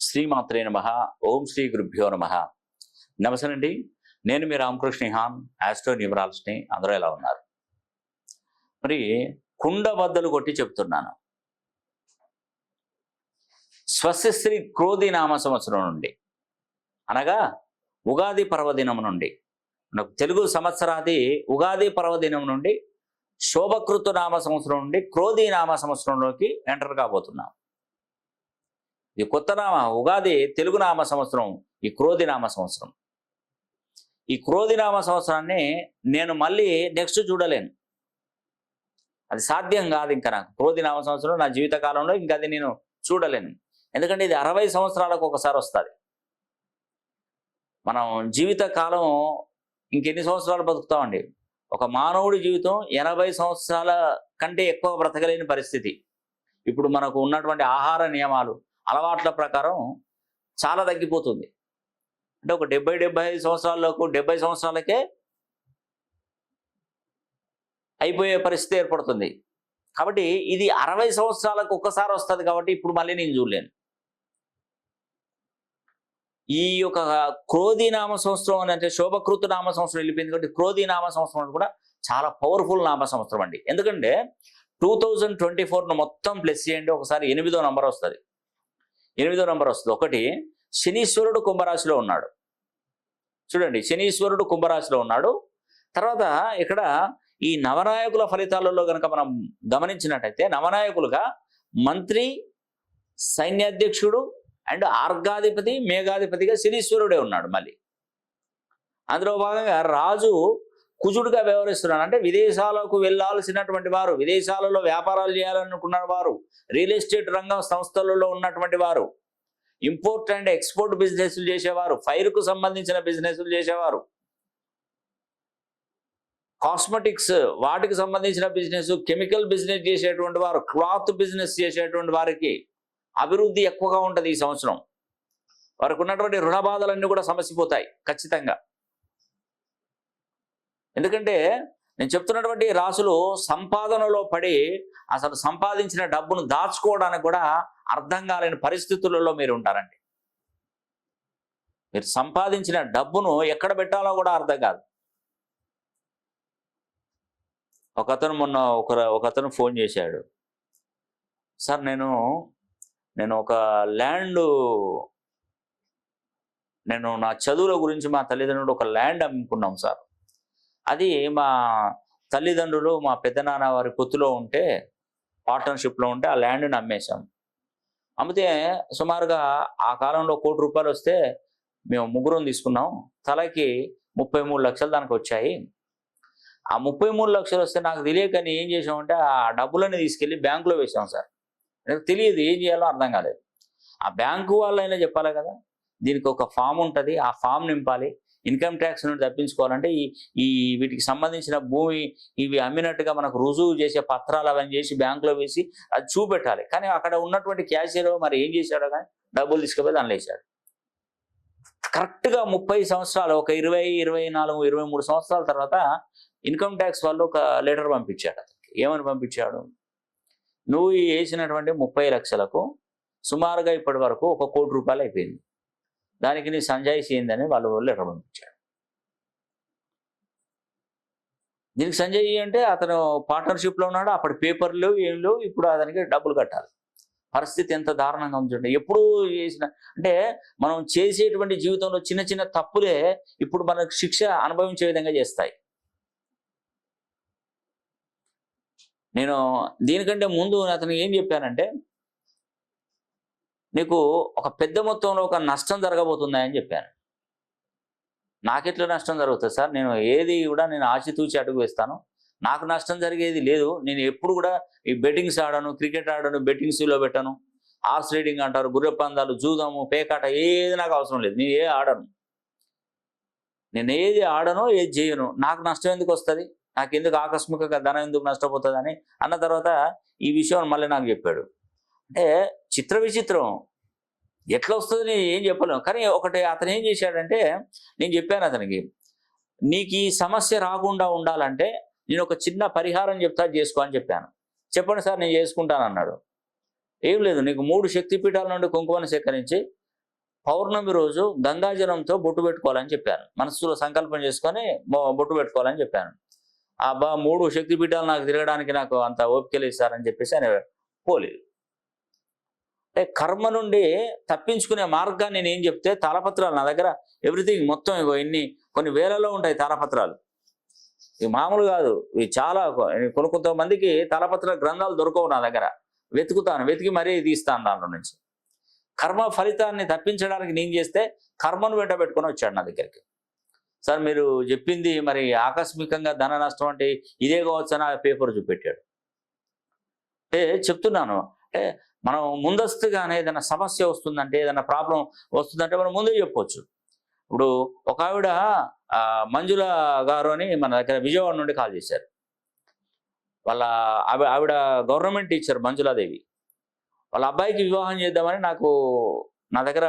శ్రీమాత్రే నమ. ఓం శ్రీ గురుభ్యో నమ. నమస్తేనండి నేను మీ రామకృష్ణ హాన్ ఆస్ట్రో న్యూమరాలజీని అందరూ ఎలా ఉన్నారు? మరి కుండ బద్దలు కొట్టి చెప్తున్నాను. స్వస్యశ్రీ క్రోధి నామ సంవత్సరం నుండి అనగా ఉగాది పర్వదినం నుండి మనకు తెలుగు సంవత్సరాది ఉగాది పర్వదినం నుండి శోభకృతు నామ సంవత్సరం నుండి క్రోధి నామ సంవత్సరంలోకి ఎంటర్ కాబోతున్నాం. ఇది కొత్త నామ ఉగాది తెలుగు నామ సంవత్సరం ఈ క్రోధి నామ సంవత్సరం. ఈ క్రోధి నామ సంవత్సరాన్ని నేను మళ్ళీ నెక్స్ట్ చూడలేను. అది సాధ్యం కాదు ఇంకా నాకు. క్రోధి నామ సంవత్సరం నా జీవితకాలంలో ఇంకా అది నేను చూడలేను. ఎందుకంటే ఇది అరవై సంవత్సరాలకు ఒకసారి వస్తుంది. మనం జీవిత కాలం ఇంకెన్ని సంవత్సరాలు బతుకుతామండి? ఒక మానవుడి జీవితం ఎనభై సంవత్సరాల కంటే ఎక్కువ బ్రతకలేని పరిస్థితి. ఇప్పుడు మనకు ఉన్నటువంటి ఆహార నియమాలు అలవాట్ల ప్రకారం చాలా తగ్గిపోతుంది. అంటే ఒక డెబ్బై డెబ్బై ఐదు సంవత్సరాలకు డెబ్బై సంవత్సరాలకే అయిపోయే పరిస్థితి ఏర్పడుతుంది. కాబట్టి ఇది అరవై సంవత్సరాలకు ఒక్కసారి వస్తుంది కాబట్టి ఇప్పుడు మళ్ళీ నేను చూడలేను. ఈ యొక్క క్రోధి నామ సంవత్సరం అని అంటే శోభకృతు నామ సంవత్సరం వెళ్ళిపోయింది కాబట్టి క్రోధి నామ సంవత్సరం కూడా చాలా పవర్ఫుల్ నామ సంవత్సరం అండి. ఎందుకంటే టూ థౌజండ్ ట్వంటీ ఫోర్ను మొత్తం ప్లస్ చేయండి. ఒకసారి ఎనిమిదో నంబర్ వస్తుంది. ఎనిమిదో నంబర్ వస్తుంది. ఒకటి శనీశ్వరుడు కుంభరాశిలో ఉన్నాడు. చూడండి శనీశ్వరుడు కుంభరాశిలో ఉన్నాడు. తర్వాత ఇక్కడ ఈ నవనాయకుల ఫలితాలలో కనుక మనం గమనించినట్టయితే నవనాయకులుగా మంత్రి సైన్యాధ్యక్షుడు అండ్ ఆర్గాధిపతి మేఘాధిపతిగా శనీశ్వరుడే ఉన్నాడు మళ్ళీ. అందులో భాగంగా రాజు కుజుడుగా వ్యవహరిస్తున్నాడు. అంటే విదేశాలకు వెళ్ళాల్సినటువంటి వారు విదేశాలలో వ్యాపారాలు చేయాలనుకున్న వారు రియల్ ఎస్టేట్ రంగం సంస్థలలో ఉన్నటువంటి వారు ఇంపోర్ట్ అండ్ ఎక్స్పోర్ట్ బిజినెస్లు చేసేవారు ఫైర్కు సంబంధించిన బిజినెస్లు చేసేవారు. కాస్మెటిక్స్ వాటికి సంబంధించిన బిజినెస్ కెమికల్ బిజినెస్ చేసేటువంటి వారు క్లాత్ బిజినెస్ చేసేటువంటి వారికి అభివృద్ధి ఎక్కువగా ఉంటుంది ఈ సంవత్సరం. వారికి ఉన్నటువంటి రుణ బాధలన్నీ కూడా సమసిపోతాయి ఖచ్చితంగా. ఎందుకంటే నేను చెప్తున్నటువంటి రాసులు సంపాదనలో పడి అసలు సంపాదించిన డబ్బును దాచుకోవడానికి కూడా అర్థం కాలేని పరిస్థితులలో మీరు ఉంటారండి. మీరు సంపాదించిన డబ్బును ఎక్కడ పెట్టాలో కూడా అర్థం కాదు. ఒకతను మొన్న ఒక ఒకతను ఫోన్ చేశాడు. సార్ నేను నేను ఒక ల్యాండ్ నేను నా చదువుల గురించి మా తల్లిదండ్రులు ఒక ల్యాండ్ అమ్ముకున్నాం సార్. అది మా తల్లిదండ్రులు మా పెద్దనాన్న వారి పొత్తులో ఉంటే పార్ట్నర్షిప్లో ఉంటే ఆ ల్యాండ్ని అమ్మేశాం అమ్మితే సుమారుగా ఆ కాలంలో కోటి రూపాయలు వస్తే మేము ముగ్గురం తీసుకున్నాం. తలకి ముప్పై మూడు లక్షలు దానికి వచ్చాయి. ఆ ముప్పై మూడు లక్షలు వస్తే నాకు తెలియక ఏం చేసామంటే ఆ డబ్బులన్నీ తీసుకెళ్ళి బ్యాంకులో వేసాం సార్. నాకు తెలియదు ఏం చేయాలో అర్థం కాలేదు. ఆ బ్యాంకు వాళ్ళైనా చెప్పాలి కదా దీనికి ఒక ఫామ్ ఉంటుంది. ఆ ఫామ్ నింపాలి. ఇన్కమ్ ట్యాక్స్ నుండి తప్పించుకోవాలంటే ఈ ఈ వీటికి సంబంధించిన భూమి ఇవి అమ్మినట్టుగా మనకు రుజువు చేసే పత్రాలు అవన్నీ చేసి బ్యాంకులో వేసి అది చూపెట్టాలి. కానీ అక్కడ ఉన్నటువంటి క్యాషియర్ మరి ఏం చేశాడో కానీ డబ్బులు తీసుకుపోయి దానిలో వేసాడు కరెక్ట్గా ముప్పై సంవత్సరాలు ఒక ఇరవై ఇరవై నాలుగు ఇరవై మూడు సంవత్సరాల తర్వాత ఇన్కమ్ ట్యాక్స్ వాళ్ళు ఒక లెటర్ పంపించాడు అతనికి. ఏమని పంపించాడు? నువ్వు వేసినటువంటి ముప్పై లక్షలకు సుమారుగా ఇప్పటి వరకు ఒక కోటి రూపాయలు అయిపోయింది. దానికి నీ సంజాయిషి ఏందని వాళ్ళు లెటర్ పంపించాడు దీనికి సంజయ్ అంటే అతను పార్ట్నర్షిప్లో ఉన్నాడు అప్పటి పేపర్లు ఏం లేవు ఇప్పుడు అతనికి డబ్బులు కట్టాలి. పరిస్థితి ఎంత దారుణంగా ఉందండి ఎప్పుడు చేసిన అంటే మనం చేసేటువంటి జీవితంలో చిన్న చిన్న తప్పులే ఇప్పుడు మనకు శిక్ష అనుభవించే విధంగా చేస్తాయి. నేను దీనికంటే ముందు అతను ఏం చెప్పానంటే నీకు ఒక పెద్ద మొత్తంలో ఒక నష్టం జరగబోతుంది అని చెప్పాను. నాకెట్లా నష్టం జరుగుతుంది సార్? నేను ఏది కూడా నేను ఆచితూచి అడుగు వేస్తాను. నాకు నష్టం జరిగేది లేదు. నేను ఎప్పుడు కూడా ఈ బెట్టింగ్స్ ఆడాను క్రికెట్ ఆడాను బెట్టింగ్స్లో పెట్టాను. హార్స్ రైడింగ్ అంటారు గుర్రె పందాలు జూదము పేకాట ఏది నాకు అవసరం లేదు. నేను ఏ ఆడను. నేను ఏది ఆడనో ఏది చేయను. నాకు నష్టం ఎందుకు వస్తుంది? నాకు ఎందుకు ఆకస్మికంగా ధనం ఎందుకు నష్టపోతుంది అని అన్న తర్వాత ఈ విషయం మళ్ళీ నాకు చెప్పాడు. అంటే చిత్ర విచిత్రం. ఎట్లా వస్తుంది నేను ఏం చెప్పలేము కానీ ఒకటి అతను ఏం చేశాడంటే నేను చెప్పాను అతనికి నీకు ఈ సమస్య రాకుండా ఉండాలంటే నేను ఒక చిన్న పరిహారం చెప్తా చేసుకో అని చెప్పాను. చెప్పండి సార్ నేను చేసుకుంటాను అన్నాడు. ఏం లేదు నీకు మూడు శక్తిపీఠాల నుండి కుంకుమను సేకరించి పౌర్ణమి రోజు గంగాజలంతో బొట్టు పెట్టుకోవాలని చెప్పాను. మనసులో సంకల్పం చేసుకొని బొట్టు పెట్టుకోవాలని చెప్పాను. ఆ బా మూడు శక్తిపీఠాలు నాకు తిరగడానికి నాకు అంత ఓపిక లేదు సార్ అని చెప్పేసి ఆయన పోలేదు. కర్మ నుండి తప్పించుకునే మార్గాన్ని నేను చెప్తే తాళపత్రాలు నా దగ్గర ఎవ్రీథింగ్ మొత్తం ఇగో ఇన్ని కొన్ని వేలలో ఉంటాయి తాళపత్రాలు. ఇవి మామూలు కాదు. ఇవి చాలా కొన్ని కొంతమందికి తాళపత్ర గ్రంథాలు దొరకవు నా దగ్గర. వెతుకుతాను. వెతికి మరీ తీస్తాను దాంట్లో నుంచి. కర్మ ఫలితాన్ని తప్పించడానికి నేను చేస్తే కర్మను వెంట పెట్టుకొని వచ్చాడు నా దగ్గరికి. సార్ మీరు చెప్పింది మరి ఆకస్మికంగా ధన నష్టం అంటే ఇదే కావచ్చు అని ఆ పేపర్ చూపెట్టాడు. అంటే చెప్తున్నాను. అంటే మనం ముందస్తుగానే ఏదైనా సమస్య వస్తుందంటే ఏదైనా ప్రాబ్లం వస్తుందంటే మనం ముందే చెప్పొచ్చు. ఇప్పుడు ఒక ఆవిడ మంజుల గారు అని మన దగ్గర విజయవాడ నుండి కాల్ చేశారు. వాళ్ళ ఆవి ఆవిడ గవర్నమెంట్ టీచర్ మంజులాదేవి. వాళ్ళ అబ్బాయికి వివాహం చేద్దామని నాకు నా దగ్గర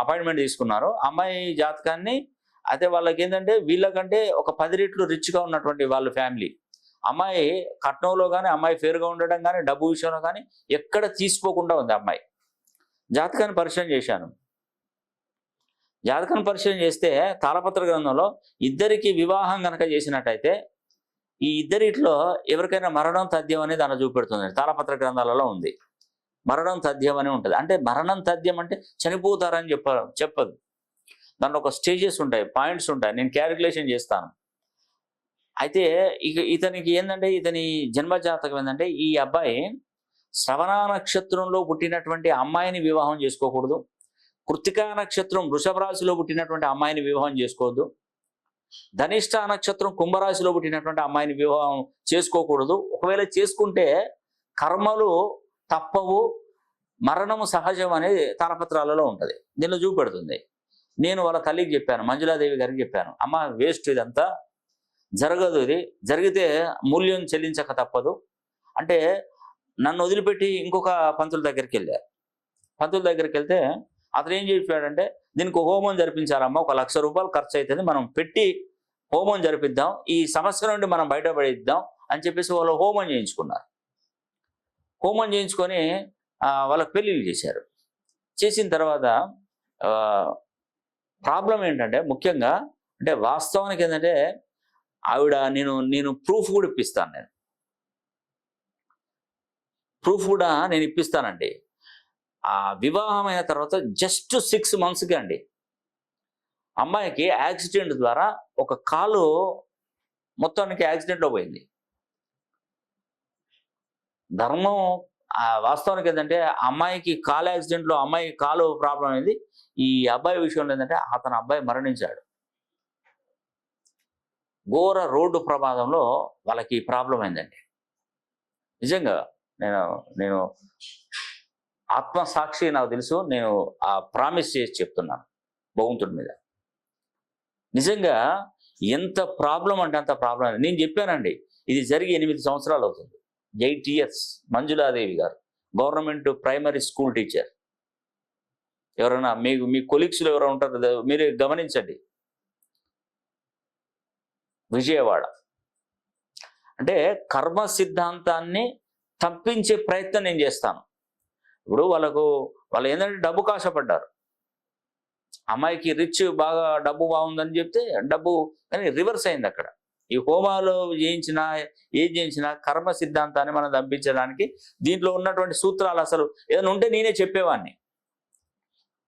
అపాయింట్మెంట్ తీసుకున్నారు. అమ్మాయి జాతకాన్ని అయితే వాళ్ళకి ఏంటంటే వీళ్ళకంటే ఒక పది రెట్లు రిచ్గా ఉన్నటువంటి వాళ్ళ ఫ్యామిలీ. అమ్మాయి కట్నంలో కానీ అమ్మాయి ఫేర్గా ఉండడం కానీ డబ్బు విషయంలో కానీ ఎక్కడ తీసుకోకుండా ఉంది అమ్మాయి. జాతకాన్ని పరిచయం చేశాను. జాతకాన్ని పరిచయం చేస్తే తాళపత్ర గ్రంథంలో ఇద్దరికి వివాహం కనుక చేసినట్టయితే ఈ ఇద్దరిట్లో ఎవరికైనా మరణం తథ్యం అనేది దాన్ని చూపెడుతుంది. తాళపత్ర గ్రంథాలలో ఉంది. మరణం తథ్యం అని ఉంటుంది. అంటే మరణం తథ్యం అంటే చనిపోతారని చెప్ప చెప్పదు. దాంట్లో ఒక స్టేజెస్ ఉంటాయి పాయింట్స్ ఉంటాయి. నేను క్యాలిక్యులేషన్ చేస్తాను. అయితే ఇక ఇతనికి ఏంటంటే ఇతని జన్మ జాతకం ఏంటంటే ఈ అబ్బాయి శ్రవణ నక్షత్రంలో పుట్టినటువంటి అమ్మాయిని వివాహం చేసుకోకూడదు. కృతికా నక్షత్రం వృషభ రాశిలో పుట్టినటువంటి అమ్మాయిని వివాహం చేసుకోవద్దు. ధనిష్ట నక్షత్రం కుంభరాశిలో పుట్టినటువంటి అమ్మాయిని వివాహం చేసుకోకూడదు. ఒకవేళ చేసుకుంటే కర్మలు తప్పవు మరణము సహజం అనేది తాళపత్రాలలో ఉంటుంది. దీనిలో చూపెడుతుంది. నేను వాళ్ళ తల్లికి చెప్పాను మంజులాదేవి గారికి చెప్పాను అమ్మ వేస్ట్ ఇదంతా జరగదు ఇది. జరిగితే మూల్యం చెల్లించక తప్పదు. అంటే నన్ను వదిలిపెట్టి ఇంకొక పంతుల దగ్గరికి వెళ్ళారు పంతుల దగ్గరికి వెళ్తే అతను ఏం చెప్పాడంటే దీనికి హోమం జరిపించాలమ్మా ఒక లక్ష రూపాయలు ఖర్చు అవుతుంది మనం పెట్టి హోమం జరిపిద్దాం. ఈ సమస్య నుండి మనం బయటపడిద్దాం అని చెప్పేసి వాళ్ళు హోమం చేయించుకున్నారు. హోమం చేయించుకొని వాళ్ళకి పెళ్ళిళ్ళు చేశారు. చేసిన తర్వాత ప్రాబ్లం ఏంటంటే ముఖ్యంగా అంటే వాస్తవానికి ఏంటంటే ఆవిడ నేను నేను ప్రూఫ్ కూడా ఇప్పిస్తాను నేను. ప్రూఫ్ కూడా నేను ఇప్పిస్తానండి. ఆ వివాహం అయిన తర్వాత జస్ట్ సిక్స్ మంత్స్కి అండి. అమ్మాయికి యాక్సిడెంట్ ద్వారా ఒక కాలు మొత్తానికి యాక్సిడెంట్లో పోయింది. ధర్మం ఆ వాస్తవానికి ఏంటంటే అమ్మాయికి కాలు యాక్సిడెంట్లో అమ్మాయి కాలు ప్రాబ్లం అయింది. ఈ అబ్బాయి విషయంలో ఏంటంటే అతను అబ్బాయి మరణించాడు. ఘోర రోడ్డు ప్రమాదంలో వాళ్ళకి ప్రాబ్లం అయిందండి. నిజంగా నేను నేను ఆత్మసాక్షి నాకు తెలుసు నేను ఆ ప్రామిస్ చేసి చెప్తున్నాను భగవంతుడి మీద. నిజంగా ఎంత ప్రాబ్లం అంటే అంత ప్రాబ్లం నేను చెప్పానండి ఇది జరిగి ఎనిమిది సంవత్సరాలు అవుతుంది. ఎయిట్ ఇయర్స్ మంజులాదేవి గారు గవర్నమెంట్ ప్రైమరీ స్కూల్ టీచర్. ఎవరైనా మీకు మీ కొలీగ్స్లో ఎవరైనా ఉంటారు మీరు గమనించండి. విజయవాడ. అంటే కర్మ సిద్ధాంతాన్ని తప్పించే ప్రయత్నం నేను చేస్తాను. ఇప్పుడు వాళ్ళకు వాళ్ళు ఏంటంటే డబ్బు కాశపడ్డారు. అమ్మాయికి రిచ్ బాగా డబ్బు బాగుందని చెప్తే డబ్బు కానీ రివర్స్ అయింది అక్కడ. ఈ హోమాలు చేయించినా ఏం చేయించినా కర్మ సిద్ధాంతాన్ని మనం దంపించడానికి దీంట్లో ఉన్నటువంటి సూత్రాలు అసలు ఏదైనా ఉంటే నేనే చెప్పేవాడిని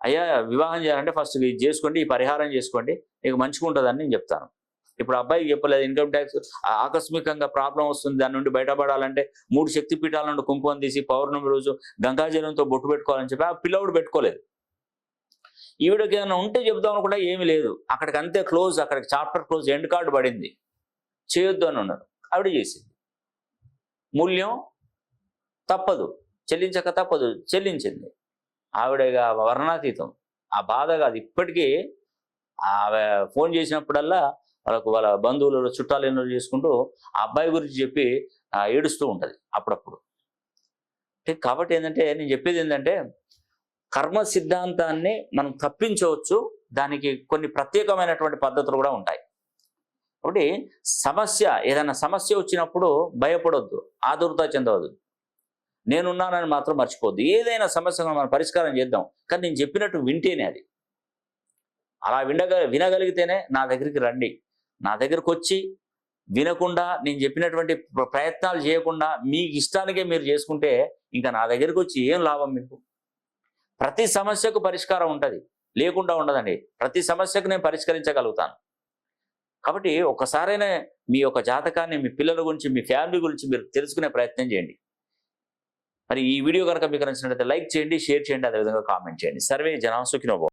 అయ్యా వివాహం చేయాలంటే ఫస్ట్ ఇది చేసుకోండి ఈ పరిహారం చేసుకోండి నీకు మంచిగా ఉంటుందని నేను చెప్తాను. ఇప్పుడు అబ్బాయికి చెప్పలేదు ఇన్కమ్ ట్యాక్స్ ఆకస్మికంగా ప్రాబ్లం వస్తుంది దాని నుండి బయటపడాలంటే మూడు శక్తి పీఠాల నుండి కుంకుమం తీసి పౌర్ణమి రోజు గంగాజలంతో బొట్టు పెట్టుకోవాలని చెప్పి ఆ పిల్లవాడు పెట్టుకోలేదు. ఈవిడకి ఏమైనా ఉంటే చెప్దాం అనుకుంటే ఏమీ లేదు. అక్కడికి అంతే క్లోజ్ అక్కడికి చాప్టర్ క్లోజ్ ఎండ్ కార్డు పడింది. చేయొద్దు అని ఉన్నారు ఆవిడ చేసింది. మూల్యం తప్పదు. చెల్లించక తప్పదు. చెల్లించింది. ఆవిడగా వర్ణాతీతం. ఆ బాధ కాదు. ఇప్పటికీ ఆమె ఫోన్ చేసినప్పుడల్లా వాళ్ళకు వాళ్ళ బంధువులు చుట్టాలు ఎన్నో చేసుకుంటూ ఆ అబ్బాయి గురించి చెప్పి ఏడుస్తూ ఉంటుంది అప్పుడప్పుడు. కాబట్టి ఏంటంటే నేను చెప్పేది ఏంటంటే కర్మ సిద్ధాంతాన్ని మనం తప్పించవచ్చు దానికి కొన్ని ప్రత్యేకమైనటువంటి పద్ధతులు కూడా ఉంటాయి. కాబట్టి సమస్య ఏదైనా సమస్య వచ్చినప్పుడు భయపడొద్దు ఆదుర్త చెందవద్దు. నేనున్నానని మాత్రం మర్చిపోద్దు ఏదైనా సమస్యను మనం పరిష్కారం చేద్దాం కానీ నేను చెప్పినట్టు వింటేనే అది. అలా వినగ వినగలిగితేనే నా దగ్గరికి రండి. నా దగ్గరకు వచ్చి వినకుండా నేను చెప్పినటువంటి ప్ర- ప్రయత్నాలు చేయకుండా మీ ఇష్టానికే మీరు చేసుకుంటే ఇంకా నా దగ్గరకు వచ్చి ఏం లాభం మీకు? ప్రతి సమస్యకు పరిష్కారం ఉంటుంది. లేకుండా ఉండదండి. ప్రతి సమస్యకు నేను పరిష్కరించగలుగుతాను. కాబట్టి ఒకసారైనా మీ యొక్క జాతకాన్ని మీ పిల్లల గురించి మీ ఫ్యామిలీ గురించి మీరు తెలుసుకునే ప్రయత్నం చేయండి. మరి ఈ వీడియో కనుక మీకు నచ్చినట్లయితే లైక్ చేయండి షేర్ చేయండి అదేవిధంగా కామెంట్ చేయండి. సర్వే జనా సుఖినోభవం